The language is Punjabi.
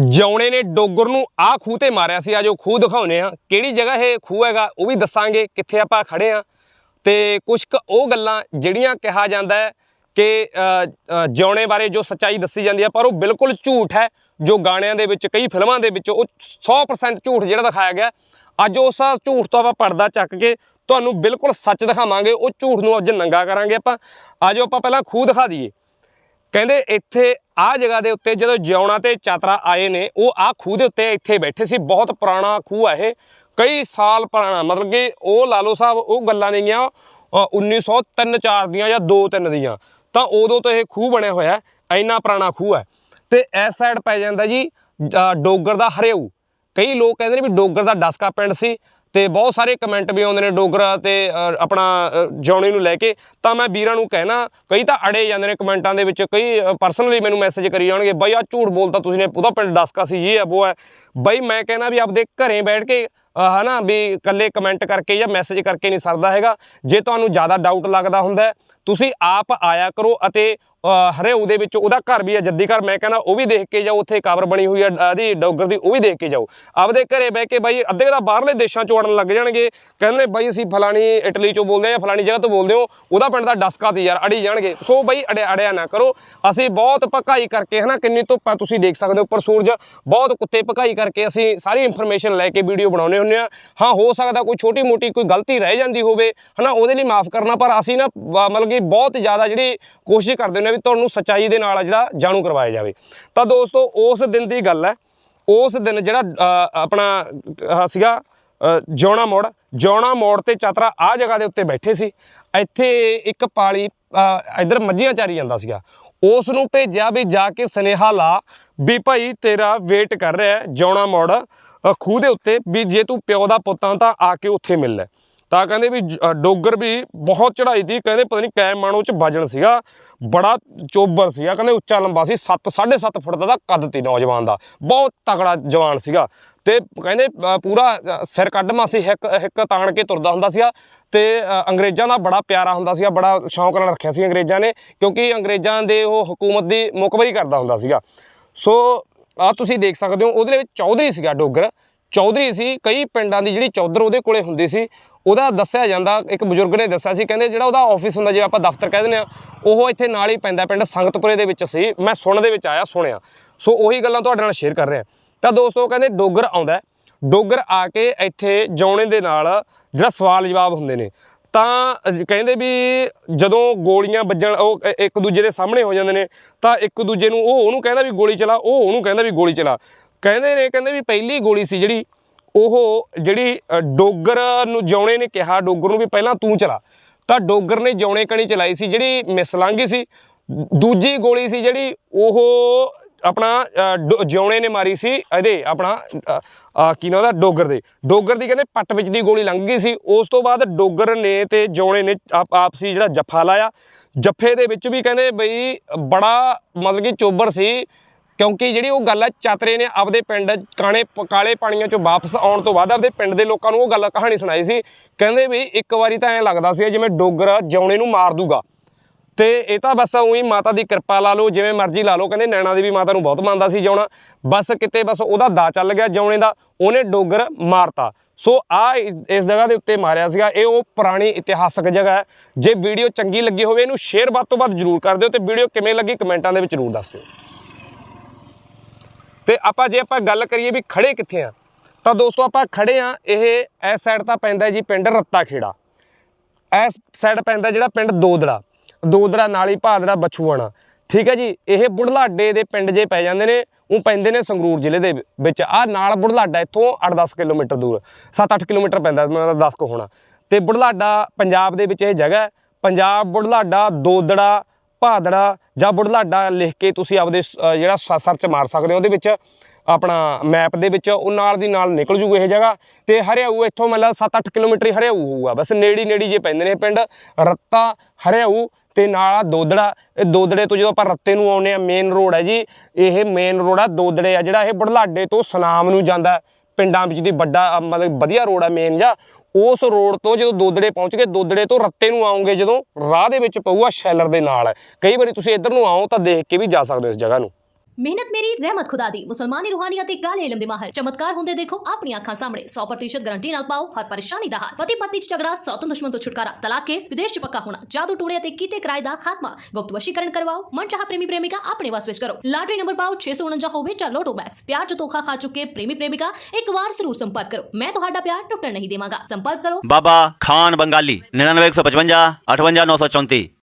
ਜਿਉਣੇ ਨੇ ਡੋਗਰ ਨੂੰ ਆ ਖੂਹ ਤੇ ਮਾਰਿਆ ਸੀ। ਆ ਜੋ ਖੂਹ ਦਿਖਾਉਨੇ ਆ ਕਿਹੜੀ ਜਗ੍ਹਾ ਇਹ ਖੂਹ ਹੈਗਾ ਉਹ ਵੀ ਦੱਸਾਂਗੇ ਕਿੱਥੇ ਆਪਾਂ ਖੜੇ ਆ ਤੇ ਕੁਝ ਕੁ ਉਹ ਗੱਲਾਂ ਜਿਹੜੀਆਂ ਕਿਹਾ ਜਾਂਦਾ ਹੈ ਕਿ ਜਿਉਣੇ ਬਾਰੇ ਜੋ ਸੱਚਾਈ ਦੱਸੀ ਜਾਂਦੀ ਹੈ, ਪਰ ਉਹ ਬਿਲਕੁਲ ਝੂਠ ਹੈ। ਜੋ ਗਾਣਿਆਂ ਦੇ ਵਿੱਚ, ਕਈ ਫਿਲਮਾਂ ਦੇ ਵਿੱਚ ਉਹ 100% ਝੂਠ ਜਿਹੜਾ ਦਿਖਾਇਆ ਗਿਆ। ਅੱਜ ਉਸ ਝੂਠ ਤੋਂ ਆਪਾਂ ਪਰਦਾ ਚੱਕ ਕੇ ਤੁਹਾਨੂੰ ਬਿਲਕੁਲ ਸੱਚ ਦਿਖਾਵਾਂਗੇ। ਉਹ ਝੂਠ ਨੂੰ ਅੱਜ ਨੰਗਾ ਕਰਾਂਗੇ ਆਪਾਂ। ਆਜੋ ਆਪਾਂ ਪਹਿਲਾਂ ਖੂਹ ਦਿਖਾ ਦਈਏ। ਕਹਿੰਦੇ ਇੱਥੇ ਆ ਜਗ੍ਹਾ ਦੇ ਉੱਤੇ ਜਦੋਂ ਜਿਉਣਾ ਤੇ ਚਾਤਰਾ ਆਏ ਨੇ ਉਹ ਆ ਖੂਹ ਦੇ ਉੱਤੇ ਇੱਥੇ ਬੈਠੇ ਸੀ ਬਹੁਤ ਪੁਰਾਣਾ ਖੂਹ ਆ ਇਹ। ਕਈ ਸਾਲ ਪੁਰਾਣਾ ਮਤਲਬ ਕਿ ਉਹ ਲਾਲੋ ਸਾਹਿਬ ਉਹ ਗੱਲਾਂ ਨੇਗੀਆਂ ਅ, 1903-4 ਦੀਆਂ ਜਾਂ 2-3 ਦੀਆਂ। ਤਾਂ ਉਦੋਂ ਤੋਂ ਇਹ ਖੂਹ ਬਣਿਆ ਹੋਇਆ ਹੈ ਇੰਨਾ ਪੁਰਾਣਾ ਖੂਹ ਹੈ ਤੇ ਇਸ ਸਾਈਡ ਪੈ ਜਾਂਦਾ ਜੀ ਡੋਗਰ ਦਾ ਹਰਿਆਊ ਕਈ ਲੋਕ ਕਹਿੰਦੇ ਨੇ ਵੀ ਡੋਗਰ ਦਾ ਡਸਕਾ ਪਿੰਡ ਸੀ ਤੇ ਬਹੁਤ ਸਾਰੇ ਕਮੈਂਟ ਵੀ ਆਉਂਦੇ ਨੇ ਡੋਗਰਾ ਤੇ ਆਪਣਾ ਅ, ਜੌਣੀ ਨੂੰ ਲੈ ਕੇ। ਤਾਂ ਮੈਂ ਵੀਰਾਂ ਨੂੰ ਕਹਿਣਾ ਕਈ ਤਾਂ ਅੜੇ ਜਾਂਦੇ ਨੇ ਕਮੈਂਟਾਂ ਦੇ ਵਿੱਚ ਕਈ ਪਰਸਨਲੀ ਮੈਨੂੰ ਮੈਸੇਜ ਕਰੀ ਜਾਣਗੇ ਬਾਈ ਆ ਝੂਠ ਬੋਲਤਾ ਤੁਸੀਂ ਨੇ ਉਹਦਾ ਪਿੰਡ ਡਸਕਾ ਸੀ ਇਹ ਹੈ ਉਹ ਹੈ ਬਈ ਮੈਂ ਕਹਿਣਾ ਵੀ ਆਪਦੇ ਘਰੇ ਬੈਠ ਕੇ ਹਨਾ ਵੀ ਇਕੱਲੇ ਕਮੈਂਟ ਕਰਕੇ ਜਾਂ ਮੈਸੇਜ ਕਰਕੇ ਨਹੀਂ ਸਰਦਾ ਹੈਗਾ। ਜੇ ਤੁਹਾਨੂੰ ਜ਼ਿਆਦਾ ਡਾਊਟ ਲੱਗਦਾ ਹੁੰਦਾ ਤੁਸੀਂ ਆਪ ਆਇਆ ਕਰੋ ਅਤੇ ਹਰੇਊ ਦੇ ਵਿੱਚ ਉਹਦਾ ਘਰ ਵੀ ਹੈ, ਜੱਦੀ ਘਰ, ਮੈਂ ਕਹਿੰਦਾ ਉਹ ਵੀ ਦੇਖ ਕੇ ਜਾਓ, ਉੱਥੇ ਕਬਰ ਬਣੀ ਹੋਈ ਹੈ ਆਦੀ ਡੋਗਰ ਦੀ, ਉਹ ਵੀ ਦੇਖ ਕੇ ਜਾਓ। ਆਪਦੇ ਘਰੇ ਬਹਿ ਕੇ ਬਾਈ, ਅੱਧੇ ਕੁ ਬਾਹਰਲੇ ਦੇਸ਼ਾਂ ਚੋਂ ਅੜਨ ਲੱਗ ਜਾਣਗੇ। ਕਹਿੰਦੇ ਬਾਈ, ਅਸੀਂ ਫਲਾਣੀ ਇਟਲੀ ਚੋਂ ਬੋਲਦੇ ਆ ਫਲਾਣੀ ਜਗ੍ਹਾ ਤੋਂ ਬੋਲਦੇ ਹੋ, ਉਹਦਾ ਪਿੰਡ ਦਾ ਡਸਕਾ 'ਤੇ ਯਾਰ, ਅੜੀ ਜਾਣਗੇ। ਸੋ ਬਾਈ, ਅੜਿਆ ਅੜਿਆ ਨਾ ਕਰੋ। ਅਸੀਂ ਬਹੁਤ ਭਕਾਈ ਕਰਕੇ ਹਨਾ, ਕਿੰਨੀ ਧੁੱਪ ਤੁਸੀਂ ਦੇਖ ਸਕਦੇ ਹੋ, ਉੱਪਰ ਸੂਰਜ, ਬਹੁਤ ਕੁੱਤੇ ਭਕਾਈ ਕਰਕੇ ਅਸੀਂ ਸਾਰੀ ਇਨਫੋਰਮੇਸ਼ਨ ਲੈ ਕੇ ਵੀਡੀਓ ਬਣਾਉਨੇ ਹੁੰਨੇ ਆ। ਹਾਂ ਹੋ ਸਕਦਾ ਕੋਈ ਛੋਟੀ ਮੋਟੀ ਕੋਈ ਗਲਤੀ ਰਹਿ ਜਾਂਦੀ ਹੋਵੇ ਹਨਾ ਉਹਦੇ ਲਈ ਮਾਫ ਕਰਨਾ ਪਰ ਅਸੀਂ ਨਾ ਮਤਲਬ ਕਿ ਬਹੁਤ ਜ਼ਿਆਦਾ ਜਿਹੜੀ ਕੋਸ਼ਿਸ਼ ਕਰਦੇ ਹੁੰਦੇ ਆ ਵੀ ਤੁਹਾਨੂੰ ਸੱਚਾਈ ਦੇ ਨਾਲ ਜਿਹੜਾ ਜਾਣੂ ਕਰਵਾਇਆ ਜਾਵੇ। ਤਾਂ ਦੋਸਤੋ ਉਸ ਦਿਨ ਦੀ ਗੱਲ ਹੈ। ਉਸ ਦਿਨ ਜਿਹੜਾ ਆਪਣਾ ਸੀਗਾ ਅ, ਜਿਉਣਾ ਮੋੜ। ਜਿਉਣਾ ਮੋੜ ਤੇ ਚਤਰਾ ਆ ਜਗ੍ਹਾ ਦੇ ਉੱਤੇ ਬੈਠੇ ਸੀ। ਇੱਥੇ ਇੱਕ ਪਾਲੀ ਅ, ਇੱਧਰ ਮੱਝੀਆਂ ਚਾਰੀ ਜਾਂਦਾ ਸੀਗਾ। ਉਸ ਨੂੰ ਭੇਜਿਆ ਵੀ ਜਾ ਕੇ ਸੁਨੇਹਾ ਲਾ ਵੀ ਭਾਈ ਤੇਰਾ ਵੇਟ ਕਰ ਰਿਹਾ ਹੈ ਜਿਉਣਾ ਮੋੜ। ਖੂਹ ਦੇ ਉੱਤੇ ਵੀ ਜੇ ਤੂੰ ਪਿਓ ਦਾ ਪੁੱਤਾਂ ਤਾਂ ਆ ਕੇ ਉੱਥੇ ਮਿਲ ਲੈ। ਤਾਂ ਕਹਿੰਦੇ ਵੀ ਜ- ਡੋਗਰ ਵੀ ਬਹੁਤ ਚੜਾਈ ਦੀ, ਕਹਿੰਦੇ ਪਤਾ ਨਹੀਂ ਕੈਮ ਮਾਣੋ ਚ ਵਜਨ ਸੀਗਾ, ਬੜਾ ਚੋਬਰ ਸੀਗਾ, ਕਹਿੰਦੇ ਉੱਚਾ ਲੰਬਾ ਸੀ 7 7.5 ਫੁੱਟ ਦਾ ਤਾਂ ਕੱਦ ਤੀ ਨੌਜਵਾਨ ਦਾ, ਬਹੁਤ ਤਗੜਾ ਜਵਾਨ ਸੀਗਾ। ਤੇ ਕਹਿੰਦੇ ਪੂਰਾ ਸਿਰ ਕੱਢਮਾ ਸੀ ਹਿੱਕ ਹਿੱਕ ਤਾਣ ਕੇ ਤੁਰਦਾ ਹੁੰਦਾ ਸੀਗਾ ਤੇ ਅੰਗਰੇਜ਼ਾਂ ਦਾ ਬੜਾ ਪਿਆਰਾ ਹੁੰਦਾ ਸੀਗਾ, ਬੜਾ ਸ਼ੌਂਕ ਨਾਲ ਰੱਖਿਆ ਸੀ ਅੰਗਰੇਜ਼ਾਂ ਨੇ, ਕਿਉਂਕਿ ਅੰਗਰੇਜ਼ਾਂ ਦੇ ਉਹ ਹਕੂਮਤ ਦੀ ਮੁਖਬਰੀ ਕਰਦਾ ਹੁੰਦਾ ਸੀਗਾ। ਸੋ ਆ ਤੁਸੀਂ ਦੇਖ ਸਕਦੇ ਹੋ, ਉਹਦੇ ਵਿੱਚ ਚੌਧਰੀ ਸੀਗਾ ਡੋਗਰ। ਚੌਧਰੀ ਸੀ, ਕਈ ਪਿੰਡਾਂ ਦੀ ਜਿਹੜੀ ਚੌਧਰ ਉਹਦੇ ਕੋਲੇ ਹੁੰਦੀ ਸੀ। ਉਹਦਾ ਦੱਸਿਆ ਜਾਂਦਾ, ਇੱਕ ਬਜ਼ੁਰਗ ਨੇ ਦੱਸਿਆ ਸੀ, ਕਹਿੰਦੇ ਜਿਹੜਾ ਉਹਦਾ ਆਫਿਸ ਹੁੰਦਾ, ਜਿਵੇਂ ਆਪਾਂ ਦਫ਼ਤਰ ਕਹਿ ਦਿੰਦੇ ਆ ਉਹ ਇੱਥੇ ਨਾਲ ਹੀ ਪੈਂਦਾ, ਪਿੰਡ ਸੰਗਤਪੁਰੇ ਦੇ ਵਿੱਚ ਸੀ। ਮੈਂ ਸੁਣਨ ਦੇ ਵਿੱਚ ਆਇਆ, ਸੁਣਿਆ। ਸੋ ਉਹੀ ਗੱਲਾਂ ਤੁਹਾਡੇ ਨਾਲ ਸ਼ੇਅਰ ਕਰ ਰਿਹਾ। ਤਾਂ ਦੋਸਤੋ ਕਹਿੰਦੇ ਡੋਗਰ ਆਉਂਦਾ ਡੋਗਰ ਆ ਕੇ ਇੱਥੇ ਜੌਣੇ ਦੇ ਨਾਲ ਜਿਹੜਾ ਸਵਾਲ ਜਵਾਬ ਹੁੰਦੇ ਨੇ ਤਾਂ ਕਹਿੰਦੇ ਵੀ ਜਦੋਂ ਗੋਲੀਆਂ ਵੱਜਣ, ਉਹ ਇੱਕ ਦੂਜੇ ਦੇ ਸਾਹਮਣੇ ਹੋ ਜਾਂਦੇ ਨੇ, ਤਾਂ ਇੱਕ ਦੂਜੇ ਨੂੰ ਉਹ ਉਹਨੂੰ ਕਹਿੰਦਾ ਵੀ ਗੋਲੀ ਚਲਾ, ਉਹ ਉਹਨੂੰ ਕਹਿੰਦਾ ਵੀ ਗੋਲੀ ਚਲਾ। ਕਹਿੰਦੇ ਨੇ, ਕਹਿੰਦੇ ਵੀ ਪਹਿਲੀ ਗੋਲੀ ਸੀ ਜਿਹੜੀ, ਉਹ ਜਿਹੜੀ ਡੋਗਰ ਨੂੰ ਜਿਉਣੇ ਨੇ ਕਿਹਾ, ਡੋਗਰ ਨੂੰ ਵੀ ਪਹਿਲਾਂ ਤੂੰ ਚਲਾ। ਤਾਂ ਡੋਗਰ ਨੇ ਜਿਉਣੇ ਕਣੀ ਚਲਾਈ ਸੀ, ਜਿਹੜੀ ਮਿਸਲਾਂਗੀ ਸੀ। ਦੂਜੀ ਗੋਲੀ ਸੀ ਜਿਹੜੀ, ਉਹ ਆਪਣਾ ਡੋ- ਜਿਉਣੇ ਨੇ ਮਾਰੀ ਸੀ, ਇਹਦੇ ਆਪਣਾ ਕੀ ਨਾ ਉਹਦਾ? ਡੋਗਰ ਦੇ। ਡੋਗਰ ਦੀ ਕਹਿੰਦੇ ਪੱਟ ਵਿੱਚ ਦੀ ਗੋਲੀ ਲੰਘ ਗਈ ਸੀ। ਉਸ ਤੋਂ ਬਾਅਦ ਡੋਗਰ ਨੇ ਤੇ ਜਿਉਣੇ ਨੇ ਆਪ- ਆਪਸੀ ਜਿਹੜਾ ਜੱਫਾ ਲਾਇਆ। ਜੱਫੇ ਦੇ ਵਿੱਚ ਵੀ ਕਹਿੰਦੇ ਬਈ ਬੜਾ ਮਤਲਬ ਕਿ ਚੋਬਰ ਸੀ, ਕਿਉਂਕਿ ਜਿਹੜੀ ਉਹ ਗੱਲ ਹੈ ਚਾਤਰੇ ਨੇ ਆਪਦੇ ਪਿੰਡ ਕਾਣੇ, ਕਾਲੇ ਪਾਣੀਆਂ ਚੋਂ ਵਾਪਸ ਆਉਣ ਤੋਂ ਬਾਅਦ ਆਪਦੇ ਪਿੰਡ ਦੇ ਲੋਕਾਂ ਨੂੰ ਉਹ ਗੱਲ, ਕਹਾਣੀ ਸੁਣਾਈ ਸੀ। ਕਹਿੰਦੇ ਵੀ ਇੱਕ ਵਾਰੀ ਤਾਂ ਐਂ ਲੱਗਦਾ ਸੀ ਜਿਵੇਂ ਡੋਗਰ ਜਿਉਣੇ ਨੂੰ ਮਾਰ ਦੂਗਾ। ਤੇ ਇਹ ਤਾਂ ਬਸ ਉਹੀ ਮਾਤਾ ਦੀ ਕਿਰਪਾ ਲਾ ਲਓ, ਜਿਵੇਂ ਮਰਜ਼ੀ ਲਾ ਲਓ, ਕਹਿੰਦੇ ਨੈਣਾ ਦੇਵੀ ਮਾਤਾ ਨੂੰ ਬਹੁਤ ਮੰਨਦਾ ਸੀ ਜਿਉਣਾ। ਬਸ ਕਿਤੇ ਬਸ ਉਹਦਾ ਦਾ ਚੱਲ ਗਿਆ ਜਿਉਣੇ ਦਾ, ਉਹਨੇ ਡੋਗਰ ਮਾਰਤਾ। ਸੋ ਆ ਇਸ ਜਗ੍ਹਾ ਦੇ ਉੱਤੇ ਮਾਰਿਆ ਸੀਗਾ, ਇਹ ਉਹ ਪੁਰਾਣੀ ਇਤਿਹਾਸਕ ਜਗ੍ਹਾ ਹੈ। ਜੇ ਵੀਡੀਓ ਚੰਗੀ ਲੱਗੀ ਹੋਵੇ, ਇਹਨੂੰ ਸ਼ੇਅਰ ਵੱਧ ਤੋਂ ਵੱਧ ਜ਼ਰੂਰ ਕਰ ਦਿਓ ਤੇ ਵੀਡੀਓ ਕਿਵੇਂ ਲੱਗੀ ਕਮੈਂਟਾਂ ਦੇ ਵਿੱਚ ਜ਼ਰੂਰ ਦੱਸ ਦਿਓ। ਤੇ ਆਪਾਂ ਜੇ ਆਪਾਂ ਗੱਲ ਕਰੀਏ ਵੀ ਖੜੇ ਕਿੱਥੇ ਆ, ਤਾਂ ਦੋਸਤੋ ਆਪਾਂ ਖੜੇ ਆ, ਇਹ ਇਸ ਸਾਈਡ ਤਾਂ ਪੈਂਦਾ ਜੀ ਪਿੰਡ ਰੱਤਾ ਖੇੜਾ ਇਸ ਸਾਈਡ ਪੈਂਦਾ ਜਿਹੜਾ ਪਿੰਡ ਦੋਦੜਾ। ਦੋਦੜਾ ਨਾਲੀ ਭਾਦੜਾ ਬਛੂਆਣਾ ਠੀਕ ਹੈ ਜੀ ਇਹ ਬੁਢਲਾਡੇ ਦੇ ਪਿੰਡ ਜੇ ਪੈ ਜਾਂਦੇ ਨੇ ਉਹ ਪੈਂਦੇ ਨੇ ਸੰਗਰੂਰ ਜ਼ਿਲ੍ਹੇ ਦੇ ਵਿੱਚ। ਆ ਨਾਲ ਬੁਢਲਾਡਾ ਇੱਥੋਂ 8-10 ਕਿਲੋਮੀਟਰ ਦੂਰ 7-8 ਕਿਲੋਮੀਟਰ ਪੈਂਦਾ ਮੈਨੂੰ 10 ਕੋ ਹੋਣਾ। ਤੇ ਬੁਢਲਾਡਾ ਪੰਜਾਬ ਦੇ ਵਿੱਚ ਇਹ ਜਗ੍ਹਾ ਪੰਜਾਬ ਬੁਢਲਾਡਾ ਦੋਦੜਾ ਭਾਦੜਾ ਜਾਂ ਬੁਢਲਾਡਾ ਲਿਖ ਕੇ ਤੁਸੀਂ ਆਪਦੇ ਸ- ਅ, ਜਿਹੜਾ ਸਰਚ ਮਾਰ ਸਕਦੇ ਹੋ ਉਹਦੇ ਵਿੱਚ। ਆਪਣਾ ਮੈਪ ਦੇ ਵਿੱਚ, ਉਹ ਨਾਲ ਦੀ ਨਾਲ ਨਿਕਲ ਜੂਗਾ ਇਹ ਜਗ੍ਹਾ ਤੇ ਹਰਿਆਊ ਇੱਥੋਂ ਮਤਲਬ 7-8 ਕਿਲੋਮੀਟਰ ਹਰਿਆਊ ਹੋਊਗਾ। ਬਸ ਨੇੜੀ ਨੇੜੀ ਜੇ ਪੈਂਦੇ ਨੇ ਪਿੰਡ, ਰੱਤਾ, ਹਰਿਆਊ ਤੇ ਨਾਲ ਆ ਦੋਦੜਾ। ਇਹ ਦੋਦੜੇ ਤੋਂ ਜਦੋਂ ਆਪਾਂ ਰੱਤੇ ਨੂੰ ਆਉਂਦੇ ਆ ਮੇਨ ਰੋਡ ਹੈ ਜੀ, ਇਹ ਮੇਨ ਰੋਡ ਆ, ਦੋਦੜੇ ਆ, ਜਿਹੜਾ ਇਹ ਬੁਢਲਾਡੇ ਤੋਂ ਸਨਾਮ ਨੂੰ ਜਾਂਦਾ ਪਿੰਡਾਂ ਵਿੱਚ ਦੀ ਵੱਡਾ ਮਤਲਬ ਵਧੀਆ ਰੋਡ ਆ ਮੇਨ ਜਾਂ ਉਸ ਰੋਡ ਤੋਂ ਜਦੋਂ ਦੋਦੜੇ ਪਹੁੰਚ ਗਏ, ਦੋਦੜੇ ਤੋਂ ਰੱਤੇ ਨੂੰ ਆਉਂਗੇ ਜਦੋਂ ਰਾਹ ਦੇ ਵਿੱਚ ਪਊਗਾ ਸ਼ੈਲਰ ਦੇ ਨਾਲ। ਕਈ ਵਾਰੀ ਤੁਸੀਂ ਇੱਧਰ ਨੂੰ ਆਓ ਤਾਂ ਦੇਖ ਕੇ ਵੀ ਜਾ ਸਕਦੇ ਹੋ ਇਸ ਜਗ੍ਹਾ ਨੂੰ। ਮਿਹਨਤ ਮੇਰੀ, ਰਹਿਮਤ ਖੁਦਾ ਦੀ। ਮੁਸਲਮਾਨੀ ਰੂਹਾਨੀਅਤ ਤੇ ਗਾਲੇ ਇਲਮ ਦੇ ਮਾਹਰ। ਚਮਤਕਾਰ ਹੁੰਦੇ ਦੇਖੋ ਆਪਣੀ ਅੱਖਾਂ ਸਾਹਮਣੇ। 100% ਗਾਰੰਟੀ ਨਾਲ ਪਾਓ, ਹਰ ਪਰੇਸ਼ਾਨੀ ਦਾ ਹੱਲ ਪਤੀ ਪਤਨੀ ਚ ਝਗੜਾ ਸੌਤਨ ਦੁਸ਼ਮਣ ਤੋਂ ਛੁਟਕਾਰਾ। ਤਲਾਕ ਕੇਸ, ਵਿਦੇਸ਼ ਚ ਪੱਕਾ ਹੋਣਾ। ਜਾਦੂ ਟੂਣੇ ਅਤੇ ਕੀਤੇ ਕਿਰਾਏ ਦਾ ਖਾਤਮਾ। ਗੁਪਤ ਵਸ਼ੀਕਰਨ ਕਰਵਾਓ। ਮਨਚਾਹਾ ਪ੍ਰੇਮੀ ਪ੍ਰੇਮਿਕਾ ਆਪਣੇ ਵਾਸ ਵਿੱਚ ਕਰੋ। ਲਾਟਰੀ ਨੰਬਰ ਪਾਓ 649 ਹੋਵੇ ਚਾਰ ਲੋਟੋ ਬੈਕਸ ਪਿਆਰ ਚ ਧੋਖਾ ਖਾ ਚੁੱਕੇ ਪ੍ਰੇਮੀ ਪ੍ਰੇਮਿਕਾ, ਇੱਕ ਵਾਰ ਜ਼ਰੂਰ ਸੰਪਰਕ ਕਰੋ। ਮੈਂ ਤੁਹਾਡਾ ਪਿਆਰ ਟੁੱਟਣ ਨਹੀਂ ਦੇਵਾਂਗਾ। ਸੰਪਰਕ ਕਰੋ। ਬਾਬਾ ਖਾਨ ਬੰਗਾਲੀ 9955 58934